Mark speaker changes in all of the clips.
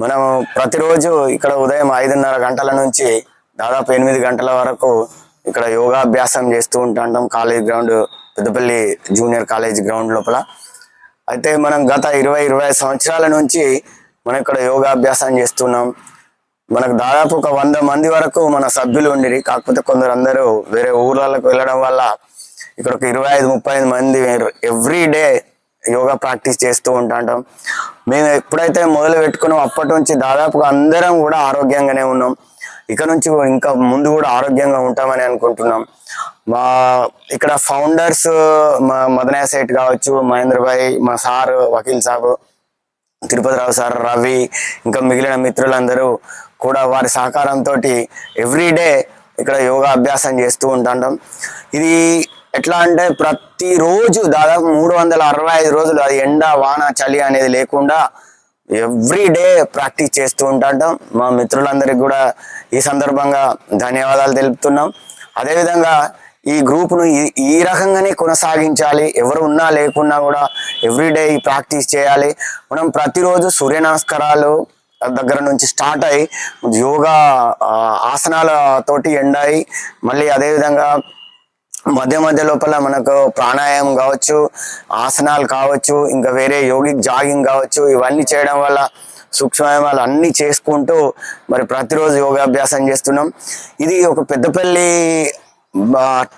Speaker 1: మనం ప్రతిరోజు ఇక్కడ ఉదయం ఐదున్నర గంటల నుంచి దాదాపు ఎనిమిది గంటల వరకు ఇక్కడ యోగాభ్యాసం చేస్తూ ఉంటాం college ground Peddapalli junior college ground లోపల. అయితే మనం గత ఇరవై ఇరవై ఐదు సంవత్సరాల నుంచి మనం ఇక్కడ యోగాభ్యాసం చేస్తున్నాం. మనకు దాదాపు ఒక వంద మంది వరకు మన సభ్యులు ఉండిరి. కాకపోతే కొందరు అందరూ వేరే ఊర్లకు వెళ్ళడం వల్ల ఇక్కడ ఒక ఇరవై ఐదు ముప్పై ఐదు మంది ఎవ్రీ డే యోగా ప్రాక్టీస్ చేస్తూ ఉంటాం మేము ఎప్పుడైతే మొదలు పెట్టుకున్నాం అప్పటి నుంచి దాదాపుగా అందరం కూడా ఆరోగ్యంగానే ఉన్నాం. ఇక నుంచి ఇంకా ముందు కూడా ఆరోగ్యంగా ఉంటామని అనుకుంటున్నాం. మా ఇక్కడ ఫౌండర్స్ మా మదనయ్య సేట్ కావచ్చు మహేంద్రభాయ్ మా సార్ వకీల్ సాబు తిరుపతి రావు సార్ రవి ఇంకా మిగిలిన మిత్రులందరూ కూడా వారి సహకారంతో ఎవ్రీడే ఇక్కడ యోగా అభ్యాసం చేస్తూ ఉంటాం ఇది ఎట్లా అంటే ప్రతిరోజు దాదాపు మూడు వందల అరవై ఐదు రోజులు అది ఎండ వాన చలి అనేది లేకుండా ఎవ్రీ డే ప్రాక్టీస్ చేస్తూ ఉంటాం మా మిత్రులందరికీ కూడా ఈ సందర్భంగా ధన్యవాదాలు తెలుపుతున్నాం. అదేవిధంగా ఈ గ్రూప్ను ఈ ఈ రకంగానే కొనసాగించాలి. ఎవరు ఉన్నా లేకున్నా కూడా ఎవ్రీడే ఈ ప్రాక్టీస్ చేయాలి. మనం ప్రతిరోజు సూర్య నమస్కారాలు దగ్గర నుంచి స్టార్ట్ అయ్యి యోగా ఆసనాలతోటి ఆసనాల అయి ఎండాయి మళ్ళీ అదేవిధంగా మధ్య మధ్య లోపల మనకు ప్రాణాయామం కావచ్చు ఆసనాలు కావచ్చు ఇంకా వేరే యోగిక్ జాగింగ్ కావచ్చు ఇవన్నీ చేయడం వల్ల సూక్ష్మాయామాలు అన్నీ చేసుకుంటూ మరి ప్రతిరోజు యోగాభ్యాసం చేస్తున్నాం. ఇది ఒక పెద్దపల్లి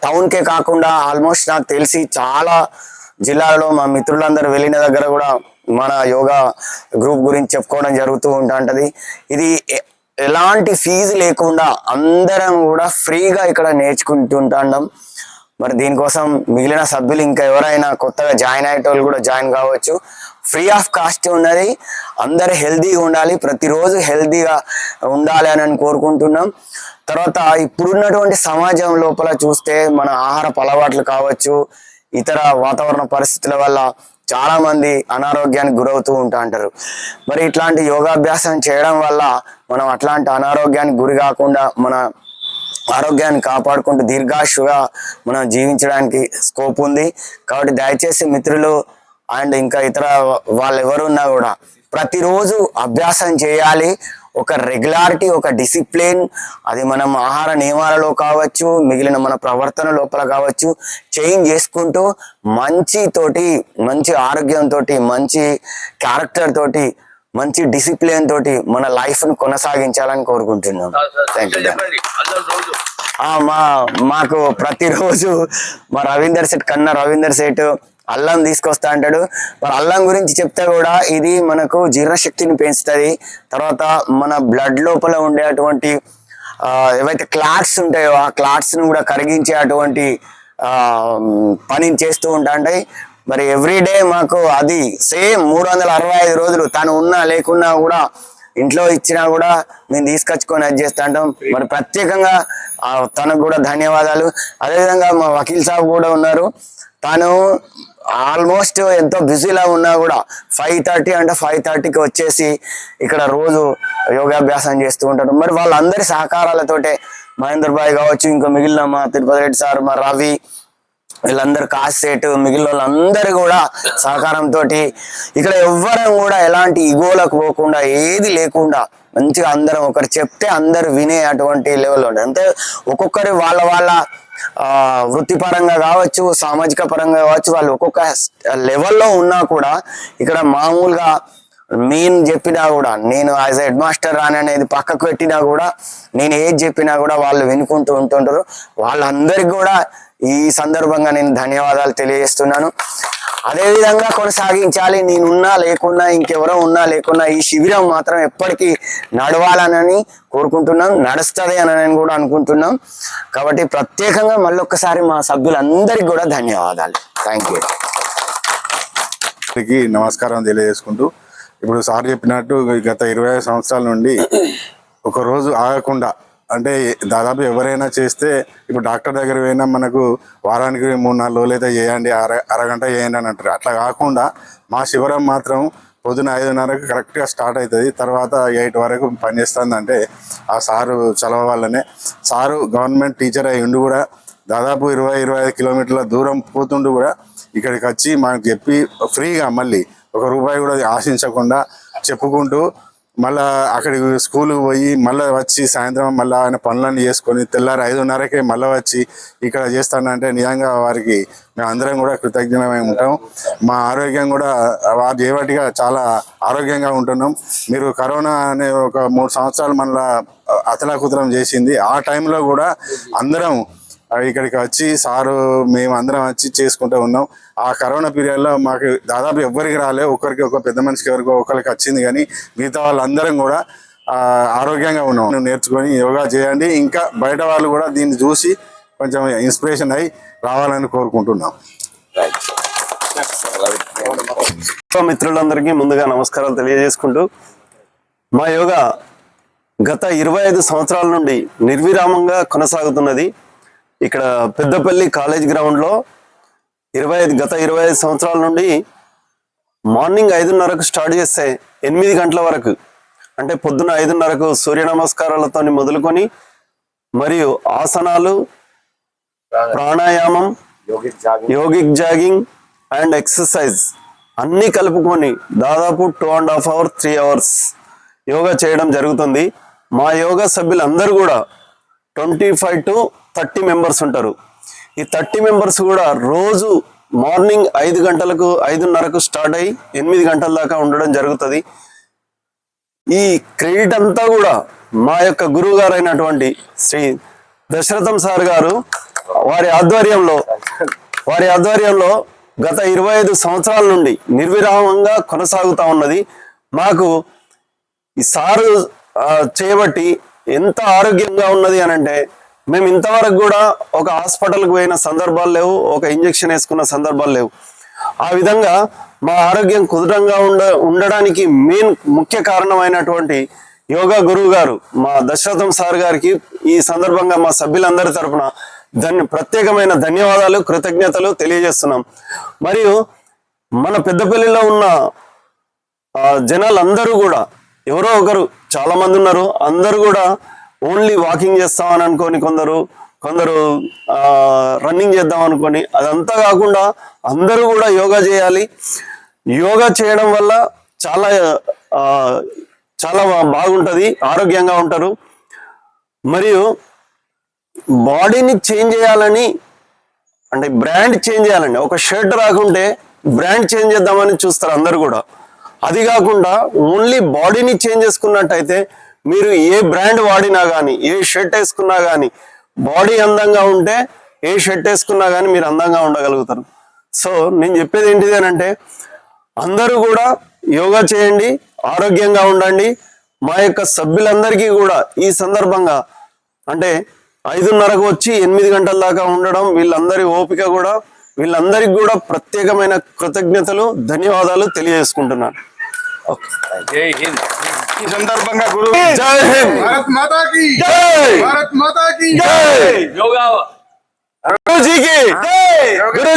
Speaker 1: టౌన్కే కాకుండా ఆల్మోస్ట్ నాకు తెలిసి చాలా జిల్లాలో మా మిత్రులందరూ వెళ్ళిన దగ్గర కూడా మన యోగా గ్రూప్ గురించి చెప్పుకోవడం జరుగుతూ ఉంటుంటది ఇది ఎలాంటి ఫీజు లేకుండా అందరం కూడా ఫ్రీగా ఇక్కడ నేర్చుకుంటుంటాం మరి దీనికోసం మిగిలిన సభ్యులు ఇంకా ఎవరైనా కొత్తగా జాయిన్ అయ్యేటోళ్ళు కూడా జాయిన్ కావచ్చు. ఫ్రీ ఆఫ్ కాస్ట్ ఉన్నది. అందరు హెల్తీగా ఉండాలి. ప్రతిరోజు హెల్తీగా ఉండాలి అని కోరుకుంటున్నాం. తర్వాత ఇప్పుడున్నటువంటి సమాజం లోపల చూస్తే మన ఆహారపు అలవాట్లు కావచ్చు ఇతర వాతావరణ పరిస్థితుల వల్ల చాలా మంది అనారోగ్యానికి గురవుతూ ఉంటా అంటారు. మరి ఇట్లాంటి యోగాభ్యాసం చేయడం వల్ల మనం అట్లాంటి అనారోగ్యానికి గురి కాకుండా మన ఆరోగ్యాన్ని కాపాడుకుంటూ దీర్ఘాయుషుగా మనం జీవించడానికి స్కోప్ ఉంది. కాబట్టి దయచేసి మిత్రులు అండ్ ఇంకా ఇతర వాళ్ళు ఎవరున్నా కూడా ప్రతిరోజు అభ్యాసం చేయాలి. ఒక రెగ్యులారిటీ ఒక డిసిప్లిన్. అది మనం ఆహార నియమాలలో కావచ్చు మిగిలిన మన ప్రవర్తన లోపల కావచ్చు చేంజ్ చేసుకుంటూ మంచి తోటి మంచి ఆరోగ్యంతో మంచి క్యారెక్టర్ తోటి మంచి డిసిప్లిన్ తోటి మన లైఫ్ను కొనసాగించాలని కోరుకుంటున్నాం. థ్యాంక్ యూ మా మాకు ప్రతిరోజు మా రవీందర్ సెట్ కన్నా రవీందర్ సెట్ అల్లం తీసుకొస్తా అంటాడు. మరి అల్లం గురించి చెప్తే కూడా ఇది మనకు జీర్ణశక్తిని పెంచుతుంది. తర్వాత మన బ్లడ్ లోపల ఉండే అటువంటి ఏవైతే క్లాట్స్ ఉంటాయో ఆ క్లాట్స్ను కూడా కరిగించే అటువంటి పని పనిని చేస్తూ ఉంటాయి మరి ఎవ్రీడే మాకు అది సేమ్ మూడు వందల అరవై ఐదు రోజులు తను ఉన్నా లేకున్నా కూడా ఇంట్లో ఇచ్చినా కూడా మేము తీసుకొచ్చుకొని అది చేస్తా అంటాం. మరి ప్రత్యేకంగా తనకు కూడా ధన్యవాదాలు. అదేవిధంగా మా వకీల్ సాబ్ కూడా ఉన్నారు. తాను ఆల్మోస్ట్ ఎంతో బిజీలా ఉన్నా కూడా ఫైవ్ థర్టీ అంటే ఫైవ్ థర్టీకి వచ్చేసి ఇక్కడ రోజు యోగాభ్యాసం చేస్తూ ఉంటాడు. మరి వాళ్ళందరి సహకారాలతోటే మహేందర్ బాయ్ కావచ్చు ఇంకా మిగిలిన మా తిరుపతి రెడ్డి సార్ మా రవి వీళ్ళందరూ కాసేటు మిగిలిన వాళ్ళందరూ కూడా సహకారంతో ఇక్కడ ఎవ్వరం కూడా ఎలాంటి ఇగోలకు పోకుండా ఏది లేకుండా మంచిగా అందరం ఒకరు చెప్తే అందరు వినే అటువంటి లెవెల్లో ఉంటుంది అంటే ఒక్కొక్కరి వాళ్ళ వాళ్ళ వృత్తిపరంగా కావచ్చు సామాజిక పరంగా కావచ్చు వాళ్ళు ఒక్కొక్క లెవెల్లో ఉన్నా కూడా ఇక్కడ మామూలుగా నేను చెప్పినా కూడా నేను యాజ్ హెడ్ మాస్టర్ రాని అనేది పక్కకు పెట్టినా కూడా నేను ఏది చెప్పినా కూడా వాళ్ళు వినుకుంటూ ఉంటుంటారు. వాళ్ళందరికీ కూడా ఈ సందర్భంగా నేను ధన్యవాదాలు తెలియజేస్తున్నాను. అదే విధంగా కొనసాగించాలి నేనున్నా లేకున్నా ఇంకెవరో ఉన్నా లేకున్నా ఈ శిబిరం మాత్రం ఎప్పటికీ నడవాలనని కోరుకుంటున్నాం నడుస్తుంది అని నేను కూడా అనుకుంటున్నాం. కాబట్టి ప్రత్యేకంగా మళ్ళొక్కసారి మా సభ్యులందరికీ కూడా ధన్యవాదాలు. థ్యాంక్ యూ
Speaker 2: నమస్కారం తెలియజేసుకుంటూ ఇప్పుడు సార్ చెప్పినట్టు గత ఇరవై సంవత్సరాల నుండి ఒక రోజు ఆగకుండా అంటే దాదాపు ఎవరైనా చేస్తే ఇప్పుడు డాక్టర్ దగ్గర పోయినా మనకు వారానికి మూడు నాలుగు రోజులు అయితే చేయండి అర అరగంట చేయండి అని అంటారు. అట్లా కాకుండా మా శిబిరం మాత్రం పొద్దున ఐదున్నరకు కరెక్ట్గా స్టార్ట్ అవుతుంది తర్వాత ఎయిట్ వరకు పనిచేస్తుందంటే ఆ సారు చలవ వల్లనే. సారు గవర్నమెంట్ టీచర్ అయి ఉండి కూడా దాదాపు ఇరవై ఇరవై ఐదు కిలోమీటర్ల దూరం పోతుండు కూడా ఇక్కడికి వచ్చి మాకు చెప్పి ఫ్రీగా మళ్ళీ ఒక రూపాయి కూడా ఆశించకుండా చెప్పుకుంటూ మళ్ళా అక్కడికి స్కూల్కి పోయి మళ్ళీ వచ్చి సాయంత్రం మళ్ళీ ఆయన పనులన్నీ చేసుకొని తెల్లారి ఐదున్నరకే మళ్ళీ వచ్చి ఇక్కడ చేస్తానంటే నిజంగా వారికి మేము అందరం కూడా కృతజ్ఞమై ఉంటాం. మా ఆరోగ్యం కూడా వారు ఏవాటిగా చాలా ఆరోగ్యంగా ఉంటున్నాం. మీరు కరోనా అనే ఒక మూడు సంవత్సరాలు మళ్ళీ అతలాకుతలం చేసింది. ఆ టైంలో కూడా అందరం ఇక్కడికి వచ్చి సారు మేము అందరం వచ్చి చేసుకుంటూ ఉన్నాం. ఆ కరోనా పీరియడ్లో మాకు దాదాపు ఎవ్వరికి రాలే ఒకరికి ఒక పెద్ద మనిషికి ఎవరికో ఒకరికి వచ్చింది కానీ మిగతా వాళ్ళందరం కూడా ఆరోగ్యంగా ఉన్నాం. నేర్చుకొని యోగా చేయండి. ఇంకా బయట వాళ్ళు కూడా దీన్ని చూసి కొంచెం ఇన్స్పిరేషన్ అయి రావాలని కోరుకుంటున్నాం.
Speaker 3: మిత్రులందరికీ ముందుగా నమస్కారాలు తెలియజేసుకుంటూ మా యోగా గత ఇరవై ఐదు సంవత్సరాల నుండి నిర్విరామంగా కొనసాగుతున్నది. ఇక్కడ పెద్దపల్లి కాలేజ్ గ్రౌండ్లో ఇరవై ఐదు గత ఇరవై ఐదు సంవత్సరాల నుండి మార్నింగ్ ఐదున్నరకు స్టార్ట్ చేస్తే ఎనిమిది గంటల వరకు అంటే పొద్దున ఐదున్నరకు సూర్య నమస్కారాలతో మొదలుకొని మరియు ఆసనాలు ప్రాణాయామం యోగిక్ జాగింగ్ అండ్ ఎక్సర్సైజ్ అన్నీ కలుపుకొని దాదాపు two and half hour three hours yoga చేయడం జరుగుతుంది. మా యోగా సభ్యులందరూ కూడా twenty five to thirty members ఉంటారు. ఈ థర్టీ మెంబర్స్ కూడా రోజు మార్నింగ్ ఐదు గంటలకు ఐదున్నరకు స్టార్ట్ అయ్యి ఎనిమిది గంటల దాకా ఉండడం జరుగుతుంది. ఈ క్రెడిట్ అంతా కూడా మా యొక్క గురువు గారైనటువంటి శ్రీ దశరథం సార్ గారు వారి ఆధ్వర్యంలో వారి ఆధ్వర్యంలో గత ఇరవై ఐదు సంవత్సరాల నుండి నిర్విరామంగా కొనసాగుతా ఉన్నది. మాకు ఈ సారు చేయబట్టి ఎంత ఆరోగ్యంగా ఉన్నది అని అంటే మేము ఇంతవరకు కూడా ఒక హాస్పిటల్కి పోయిన సందర్భాలు లేవు ఒక ఇంజెక్షన్ వేసుకున్న సందర్భాలు లేవు. ఆ విధంగా మా ఆరోగ్యం కుదురంగా ఉండ ఉండడానికి మెయిన్ ముఖ్య కారణమైనటువంటి యోగా గురువు గారు మా దశరథం సార్ గారికి ఈ సందర్భంగా మా సభ్యులందరి తరఫున ధన్య ప్రత్యేకమైన ధన్యవాదాలు కృతజ్ఞతలు తెలియజేస్తున్నాం. మరియు మన పెద్దపల్లిలో ఉన్న జనాలందరూ కూడా ఎవరో ఒకరు చాలామంది ఉన్నారు అందరూ కూడా ఓన్లీ వాకింగ్ చేస్తామని అనుకొని కొందరు కొందరు రన్నింగ్ చేద్దాం అనుకొని అదంతా కాకుండా అందరూ కూడా యోగా చేయాలి. యోగా చేయడం వల్ల చాలా చాలా బాగుంటుంది ఆరోగ్యంగా ఉంటారు. మరియు బాడీని చేంజ్ చేయాలని అంటే బ్రాండ్ చేంజ్ చేయాలండి. ఒక షర్ట్ రాకుంటే బ్రాండ్ చేంజ్ చేద్దామని చూస్తారు అందరు కూడా. అది కాకుండా ఓన్లీ బాడీని చేంజ్ చేసుకున్నట్టయితే మీరు ఏ బ్రాండ్ వాడినా కానీ ఏ షర్ట్ వేసుకున్నా కానీ బాడీ అందంగా ఉంటే ఏ షర్ట్ వేసుకున్నా కానీ మీరు అందంగా ఉండగలుగుతారు. సో నేను చెప్పేది ఏంటిది అని అంటే అందరూ కూడా యోగా చేయండి ఆరోగ్యంగా ఉండండి. మా యొక్క సభ్యులందరికీ కూడా ఈ సందర్భంగా అంటే ఐదున్నరకు వచ్చి ఎనిమిది గంటల దాకా ఉండడం వీళ్ళందరి ఓపిక కూడా వీళ్ళందరికీ కూడా ప్రత్యేకమైన కృతజ్ఞతలు ధన్యవాదాలు తెలియజేసుకుంటున్నాను. ఓకే.
Speaker 4: జై హింద్.
Speaker 2: ఈ సందర్భంగా గురు
Speaker 3: జై హింద్
Speaker 2: భారత్ మాతా కి
Speaker 3: జై
Speaker 2: భారత్ మాతా కి
Speaker 3: జై
Speaker 4: యోగా
Speaker 3: గురుజీకి జై గురు